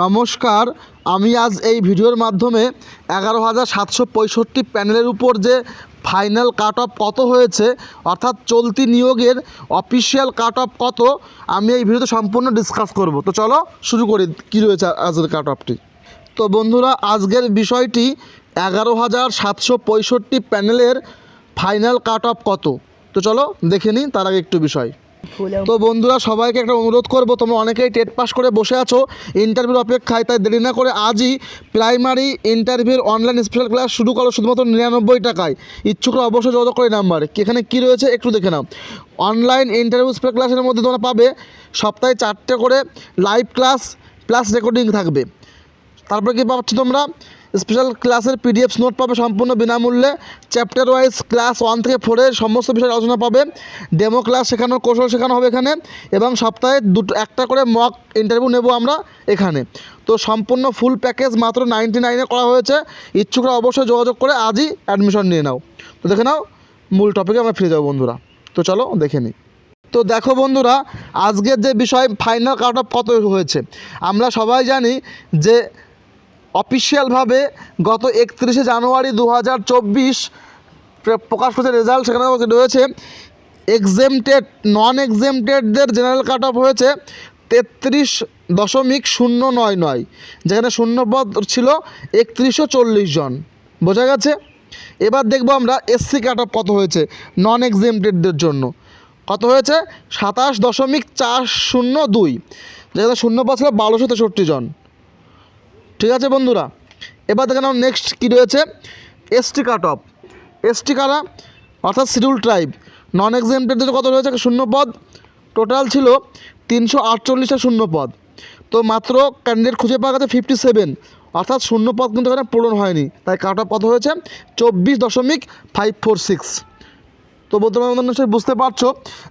নমস্কার, আমি আজ এই ভিডিওর মাধ্যমে এগারো হাজার সাতশো পঁয়ষট্টি প্যানেলের উপর যে ফাইনাল কাট অফ কত হয়েছে, অর্থাৎ চলতি নিয়োগের অফিসিয়াল কাট অফ কত, আমি এই ভিডিওতে সম্পূর্ণ ডিসকাস করব। তো চলো শুরু করি, কী রয়েছে আজকের কাট অফটি তো বন্ধুরা, আজকের বিষয়টি এগারো হাজার সাতশো পঁয়ষট্টি প্যানেলের ফাইনাল কাট অফ কত? তো চলো দেখে নিই, তার আগে একটু বিষয়। তো বন্ধুরা, সবাইকে একটা অনুরোধ করব, তোমরা অনেকেই টেট পাস করে বসে আছো ইন্টারভিউর অপেক্ষায়, তাই দেরি না করে আজই প্রাইমারি ইন্টারভিউর অনলাইন স্পেশাল ক্লাস শুরু করো শুধুমাত্র নিরানব্বই টাকায়। ইচ্ছুকরা অবশ্যই যোগাযোগ করে নাম্বারে। এখানে কী রয়েছে একটু দেখে নাও। অনলাইন ইন্টারভিউ স্পেশাল ক্লাসের মধ্যে তোমরা পাবে সপ্তাহে চারটে করে লাইভ ক্লাস প্লাস রেকর্ডিং থাকবে। তারপরে কী পাচ্ছ তোমরা? স্পেশাল ক্লাসের পিডিএফ নোট পাবে সম্পূর্ণ বিনামূল্যে। চ্যাপ্টার ওয়াইজ ক্লাস ওয়ান থেকে ফোরের সমস্ত বিষয়ে আলোচনা পাবে। ডেমো ক্লাস শেখানোর কৌশল শেখানো হবে এখানে। এবং সপ্তাহে দুটো, একটা করে মক ইন্টারভিউ নেব আমরা এখানে। তো সম্পূর্ণ ফুল প্যাকেজ মাত্র নাইনটি নাইনে করা হয়েছে। ইচ্ছুকরা অবশ্যই যোগাযোগ করে আজই অ্যাডমিশন নিয়ে নাও। তো দেখে নাও, মূল টপিকে আমরা ফিরে যাব বন্ধুরা। তো চলো দেখে নিই। তো দেখো বন্ধুরা, আজকের যে বিষয় ফাইনাল কাট অফ কত হয়েছে? আমরা সবাই জানি যে অফিসিয়ালভাবে গত একত্রিশে জানুয়ারি দু হাজার চব্বিশ প্রকাশ করেছে রেজাল্ট, সেখানে রয়েছে এক্সেমটেড নন এক্সেমটেডদের জেনারেল কাট অফ হয়েছে তেত্রিশ দশমিক শূন্য নয় নয়, যেখানে শূন্যপদ ছিল একত্রিশশো চল্লিশ জন। বোঝা গেছে? এবার দেখব আমরা এসসি কাট অফ কত হয়েছে নন এক্সেমটেডদের জন্য। কত হয়েছে? সাতাশ দশমিক চার শূন্য দুই, যেখানে শূন্যপদ ছিল বারোশো তেষট্টি জন। ঠিক আছে বন্ধুরা? এবার দেখে নাও নেক্সট কী রয়েছে? এসটি কাট অফ এসটি কারা অর্থাৎ শিডিউল ট্রাইব নন এক্সামটেডদের কত রয়েছে? শূন্য পদ টোটাল ছিল তিনশো আটচল্লিশটা শূন্য পদ তো মাত্র ক্যান্ডিডেট খুঁজে পাওয়া গেছে ফিফটি সেভেন অর্থাৎ শূন্য পদ কিন্তু এখানে পূরণ হয়নি। তাই কাট অফ কত হয়েছে? চব্বিশ দশমিক ফাইভ ফোর সিক্স তো বর্তমান নিশ্চয়ই বুঝতে পারছ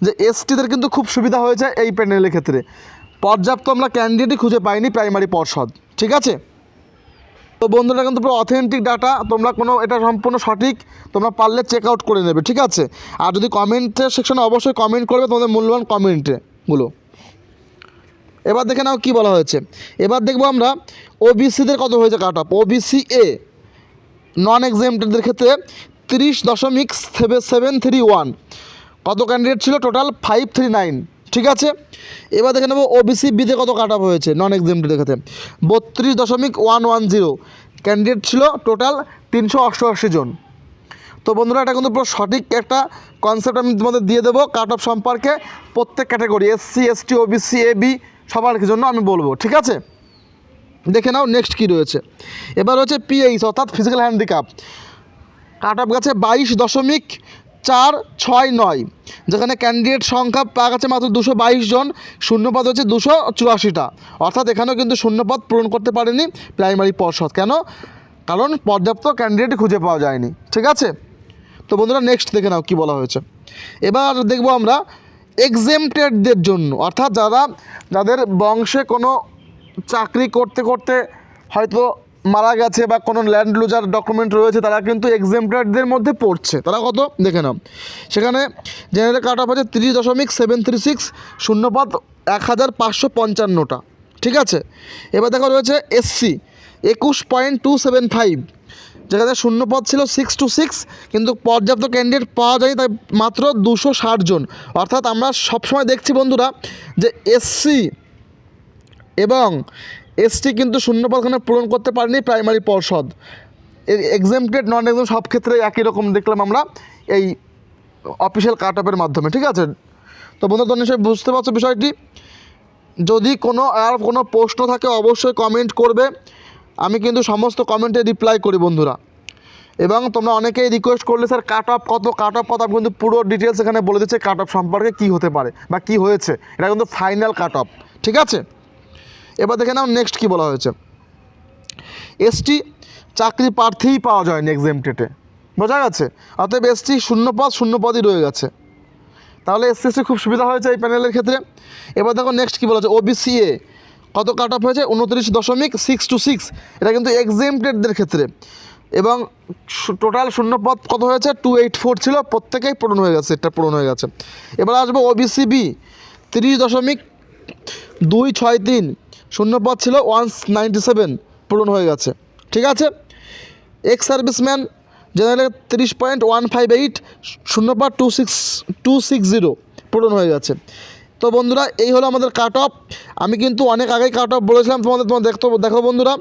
যে এসটিদের কিন্তু খুব সুবিধা হয়েছে এই প্যানেলের ক্ষেত্রে। পর্যাপ্ত আমরা ক্যান্ডিডেটই খুঁজে পাইনি প্রাইমারি পর্ষদ। ঠিক আছে? তো বন্ধুরা, কিন্তু পুরো অথেন্টিক ডাটা তোমরা কোনো, এটা সম্পূর্ণ সঠিক, তোমরা পারলে চেক আউট করে নেবে, ঠিক আছে? আর যদি কমেন্টের সেকশনে অবশ্যই কমেন্ট করবে তোমাদের মূল্যবান কমেন্টেগুলো এবার দেখে নাও কী বলা হয়েছে। এবার দেখব আমরা ওবিসিদের কত হয়েছে কাট অফ ওবিসি এ নন এক্সামটেডদের ক্ষেত্রে তিরিশ দশমিক সেভেন সেভেন থ্রি ওয়ান কত ক্যান্ডিডেট ছিল? টোটাল ফাইভ থ্রি নাইন ঠিক আছে? এবার দেখে নেব ওবিসি বিতে কত কাট অফ হয়েছে নন এক্সামটেডের ক্ষেত্রে। বত্রিশ দশমিক ওয়ান ওয়ান জিরো ক্যান্ডিডেট ছিল টোটাল তিনশো অষ্টআশি জন। তো বন্ধুরা, এটা কিন্তু পুরো সঠিক একটা কনসেপ্ট আমি তোমাদের দিয়ে দেবো কাট অফ সম্পর্কে প্রত্যেক category SC ST OBC A B সবার জন্য আমি বলব, ঠিক আছে? দেখে নাও নেক্সট কী রয়েছে। এবার হচ্ছে পিএইচ অর্থাৎ ফিজিক্যাল হ্যান্ডিক্যাপ কাট অফ গেছে বাইশ দশমিক চার ছয় নয়, যেখানে ক্যান্ডিডেট সংখ্যা পাওয়া গেছে মাত্র দুশো বাইশ জন, শূন্যপদ হচ্ছে দুশো চুরাশিটা। অর্থাৎ এখানেও কিন্তু শূন্যপদ পূরণ করতে পারেনি প্রাইমারি পর্ষদ। কেন? কারণ পর্যাপ্ত ক্যান্ডিডেট খুঁজে পাওয়া যায়নি। ঠিক আছে? তো বন্ধুরা নেক্সট দেখে নাও কী বলা হয়েছে। এবার দেখব আমরা এক্সেমটেডদের জন্য, অর্থাৎ যারা, যাদের বংশে কোনো চাকরি করতে করতে হয়তো মারা গেছে বা কোনো ল্যান্ড লুজার ডকুমেন্ট রয়েছে, তারা কিন্তু এক্সেমটেডদের মধ্যে পড়ছে। তারা কত? দেখে নাও। সেখানে জেনারেল কাট অফ আছে তিরিশ দশমিক সেভেন থ্রি সিক্স শূন্যপাত এক হাজার পাঁচশো পঞ্চান্নটা। ঠিক আছে? এবার দেখা রয়েছে এসসি একুশ পয়েন্ট টু সেভেন ফাইভ যেখানে শূন্যপদ ছিল সিক্স টু সিক্স কিন্তু পর্যাপ্ত ক্যান্ডিডেট পাওয়া যায় তাই মাত্র দুশো ষাট জন। অর্থাৎ আমরা সবসময় দেখছি বন্ধুরা যে এসসি এবং এসটি কিন্তু শূন্যপদখানে পূরণ করতে পারেনি প্রাইমারি পর্ষদ। এর এক্সামটেড নন এক্সাম সব ক্ষেত্রে একই রকম দেখলাম আমরা এই অফিসিয়াল কাট অফের মাধ্যমে, ঠিক আছে? তো বন্ধু তো নিশ্চয়ই বুঝতে পারছ বিষয়টি? যদি কোনো আর কোনো প্রশ্ন থাকে, অবশ্যই কমেন্ট করবে। আমি কিন্তু সমস্ত কমেন্টে রিপ্লাই করি বন্ধুরা। এবং তোমরা অনেকেই রিকোয়েস্ট করলে স্যার কাট অফ কত? কাট অফ কত কিন্তু পুরো ডিটেলস এখানে বলে দিচ্ছে কাট অফ সম্পর্কে কী হতে পারে বা কী হয়েছে। এটা কিন্তু ফাইনাল কাট অফ ঠিক আছে? এবার দেখে নাও নেক্সট কী বলা হয়েছে। এসটি চাকরি প্রার্থীই পাওয়া যায়নি এক্সামটেটে বোঝা গেছে? অতএব এসটি শূন্য পদ, শূন্য পদই রয়ে গেছে। তাহলে এসসি খুব সুবিধা হয়েছে এই প্যানেলের ক্ষেত্রে। এবার দেখো নেক্সট কী বলা হচ্ছে ওবিসি এ কত কাট অফ হয়েছে? উনত্রিশ দশমিক সিক্স টু সিক্স এটা কিন্তু এক্সামটেডদের ক্ষেত্রে। এবং টোটাল শূন্যপদ কত হয়েছে? টু এইট ফোর ছিল। প্রত্যেকেই পূরণ হয়ে গেছে, এটা পূরণ হয়ে গেছে। এবার আসব ওবিসি বি তিরিশ দশমিক দুই ছয় তিন। শূন্য পদ ছিল ওয়ান নাইনটি সেভেন পূরণ হয়ে গেছে। ঠিক আছে? এক্স সার্ভিসম্যান জেনারেল তিরিশ পয়েন্ট ওয়ান ফাইভ এইট, শূন্য পদ two six two six zero পূরণ হয়ে গেছে। তো বন্ধুরা, এই হলো আমাদের কাট অফ আমি কিন্তু অনেক আগেই কাট অফ বলেছিলাম, তোমাদের তোমার দেখতো দেখো বন্ধুরা।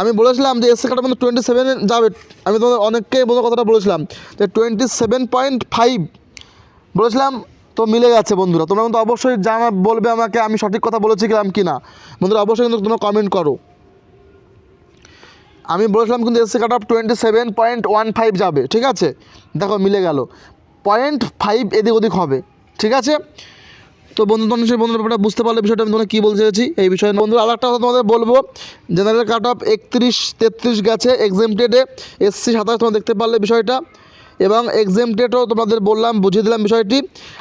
আমি বলেছিলাম যে এসসি কাট কিন্তু টোয়েন্টি সেভেনে যাবে। আমি তোমাদের অনেককেই বন্ধু কথাটা বলেছিলাম যে টোয়েন্টি সেভেন পয়েন্ট ফাইভ বলেছিলাম। তো মিলে গেছে বন্ধুরা। তোমরা কিন্তু অবশ্যই জানা, বলবে আমাকে আমি সঠিক কথা বলেছি কিলাম কি না বন্ধুরা, অবশ্যই কিন্তু তোমরা কমেন্ট করো। আমি বলেছিলাম কিন্তু SC cut off twenty seven point one five যাবে, ঠিক আছে? দেখো মিলে গেল। পয়েন্ট ফাইভ এদিক ওদিক হবে, ঠিক আছে? তো বন্ধু, তোমার নিশ্চয়ই বন্ধুরা ব্যাপারটা বুঝতে পারলে বিষয়টা, আমি তোমাকে কী বলতে চাইছি এই বিষয়ে বন্ধুরা আর একটা কথা তোমাদের বলব জেনারেল কাট অফ একত্রিশ তেত্রিশ গেছে এক্সামটেডে এসসি সাতাশ, তোমরা দেখতে পারলে বিষয়টা। এবং এক্সাম ডেটও তোমাদের বললাম, বুঝিয়ে দিলাম বিষয়টি।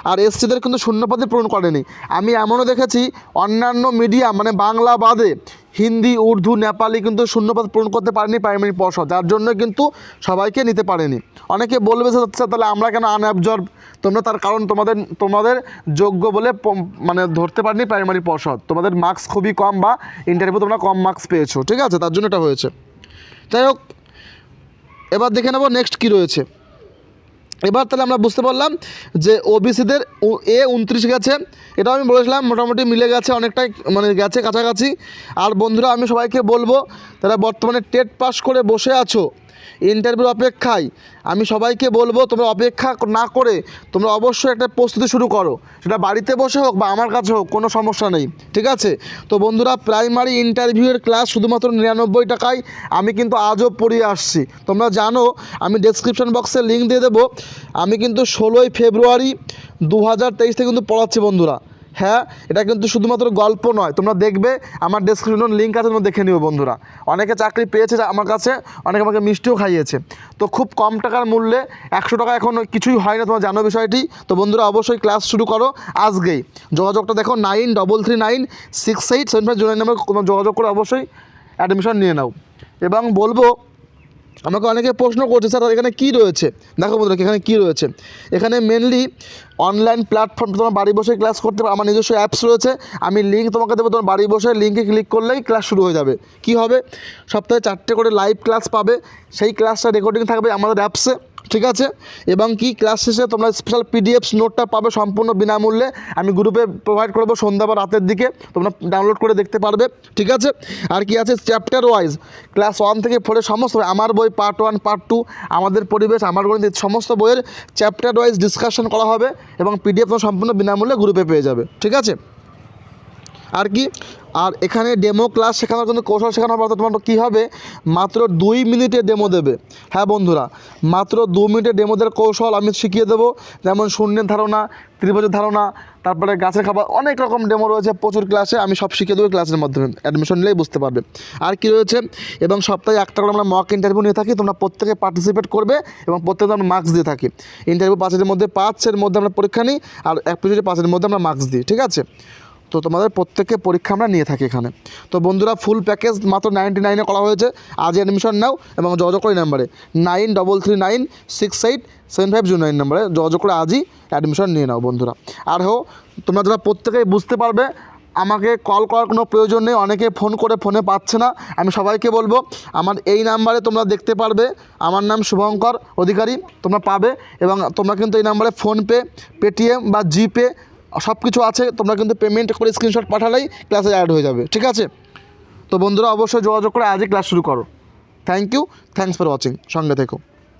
আর এসসিদের কিন্তু শূন্যপদে পূরণ করেনি। আমি এমনও দেখেছি, অন্যান্য মিডিয়াম মানে বাংলা বাদে হিন্দি, উর্দু, নেপালি কিন্তু শূন্যপদ পূরণ করতে পারেনি প্রাইমারি পর্ষদ, যার জন্য কিন্তু সবাইকে নিতে পারেনি। অনেকে বলবে যে আচ্ছা তাহলে আমরা কেন আনঅ্যাবজর্ব তোমরা তার কারণ তোমাদের তোমাদের যোগ্য বলে মানে ধরতে পারেনি প্রাইমারি পর্ষদ। তোমাদের মার্কস খুবই কম বা ইন্টারভিউ তোমরা কম মার্কস পেয়েছ। ঠিক আছে, তার জন্য এটা হয়েছে। যাই হোক, এবার দেখে নেব নেক্সট কী রয়েছে। এবার তাহলে আমরা বুঝতে পারলাম যে ওবিসিদের এ উনত্রিশ গেছে। এটাও আমি বলেছিলাম, মোটামুটি মিলে গেছে, অনেকটাই মানে গেছে কাছাকাছি। আর বন্ধুরা, আমি সবাইকে বলব তারা বর্তমানে টেট পাস করে বসে আছো ইন্টারভিউর অপেক্ষায়। আমি সবাইকে বলব, তোমরা অপেক্ষা না করে তোমরা অবশ্যই একটা প্রস্তুতি শুরু করো। সেটা বাড়িতে বসে হোক বা আমার কাছে হোক, কোনো সমস্যা নেই, ঠিক আছে? তো বন্ধুরা, প্রাইমারি ইন্টারভিউয়ের ক্লাস শুধুমাত্র নিরানব্বই টাকায় আমি কিন্তু আজও পড়িয়ে আসছি। তোমরা জানো, আমি ডেসক্রিপশন বক্সে লিঙ্ক দিয়ে দেবো। আমি কিন্তু ষোলোই ফেব্রুয়ারি দু হাজার তেইশ থেকে কিন্তু পড়াচ্ছি বন্ধুরা। হ্যাঁ এটা কিন্তু শুধুমাত্র গল্প নয়, তোমরা দেখবে আমার ডেসক্রিপশন লিঙ্ক আছে, তোমরা দেখে নিও বন্ধুরা। অনেকে চাকরি পেয়েছে আমার কাছে, অনেকে আমাকে মিষ্টিও খাইয়েছে। তো খুব কম টাকার মূল্যে একশো টাকা এখন কিছুই হয় না, তোমরা জানো বিষয়টি। তো বন্ধুরা, অবশ্যই ক্লাস শুরু করো আজকেই। যোগাযোগটা দেখো nine double three nine six eight seven five July number তোমরা যোগাযোগ করে অবশ্যই অ্যাডমিশন নিয়ে নাও। এবং বলব আমাকে অনেকে প্রশ্ন করছে, স্যার, এখানে কী রয়েছে? দেখো বন্ধুরা, এখানে কী রয়েছে? এখানে মেনলি অনলাইন প্ল্যাটফর্ম তোমার বাড়ি বসে ক্লাস করতে পারো, আমার নিজস্ব অ্যাপস রয়েছে, আমি লিঙ্ক তোমাকে দেবো, তোমার বাড়ি বসে লিঙ্কে ক্লিক করলেই ক্লাস শুরু হয়ে যাবে। কি হবে? সপ্তাহে চারটে করে লাইভ ক্লাস পাবে, সেই ক্লাসটা রেকর্ডিং থাকবে আমাদের অ্যাপসে ঠিক আছে? এবং কি ক্লাস শেষে তোমরা স্পেশাল পিডিএফ নোটটা পাবে সম্পূর্ণ বিনামূল্যে। আমি গ্রুপে প্রোভাইড করব সন্ধ্যা বা রাতের দিকে। তোমরা ডাউনলোড করে দেখতে পারবে। ঠিক আছে? আর কি আছে চ্যাপ্টার ওয়াইজ ক্লাস ওয়ান থেকে ফোরে সমস্ত আমার বই পার্ট ওয়ান পার্ট টু আমাদের পরিবেশ, আমার গণিত, সমস্ত বইয়ের চ্যাপ্টার ওয়াইজ ডিসকাশন করা হবে এবং পিডিএফ সম্পূর্ণ বিনামূল্যে গ্রুপে পেয়ে যাবে। ঠিক আছে? আর কি? আর এখানে ডেমো ক্লাস শেখানোর কিন্তু কৌশল শেখানো হবে তোমার কী হবে? মাত্র দুই মিনিটে ডেমো দেবে। হ্যাঁ বন্ধুরা, মাত্র দু মিনিটে ডেমোদের কৌশল আমি শিখিয়ে দেবো। যেমন শূন্যের ধারণা, ত্রিভুজের ধারণা, তারপরে গাছের খাবার, অনেক রকম ডেমো রয়েছে প্রচুর ক্লাসে আমি সব শিখিয়ে দেবো ক্লাসের মাধ্যমে। অ্যাডমিশন নিলেই বুঝতে পারবে। আর কি রয়েছে? এবং সপ্তাহে একটা করে আমরা মক ইন্টারভিউ নিয়ে থাকি। তোমরা প্রত্যেকে পার্টিসিপেট করবে এবং প্রত্যেকে আমরা মার্কস দিয়ে থাকি। ইন্টারভিউ পাঁচের মধ্যে পাঁচের মধ্যে আমরা পরীক্ষা নিই আর এক পিরিয়ডে পাঁচের মধ্যে আমরা মার্কস দিই। ঠিক আছে? তো তোমাদের প্রত্যেককে পরীক্ষা আমরা নিয়ে থাকি এখানে। তো বন্ধুরা ফুল প্যাকেজ মাত্র নাইনটি নাইনে করা হয়েছে। আজ অ্যাডমিশন নাও এবং যোগাযোগ করে নাম্বারে nine double three nine six eight seven five zero nine নাম্বারে যোগাযোগ করে আজই অ্যাডমিশন নিয়ে নাও বন্ধুরা। আর হো, তোমরা যারা প্রত্যেকেই বুঝতে পারবে, আমাকে কল করার কোনো প্রয়োজন নেই, অনেকে ফোন করে ফোনে পাচ্ছে না। আমি সবাইকে বলব, আমার এই নাম্বারে তোমরা দেখতে পারবে, আমার নাম শুভঙ্কর অধিকারী, তোমরা পাবে এবং তোমরা কিন্তু এই নাম্বারে ফোনপে পেটিএম বা জিপে সব কিছু আছে, তোমরা কিন্তু পেমেন্ট করে স্ক্রিনশট পাঠালেই ক্লাসে অ্যাড হয়ে যাবে, ঠিক আছে? তো বন্ধুরা, অবশ্যই যোগাযোগ করে আজই ক্লাস শুরু করো। Thank you thanks for watching সঙ্গে থেকো।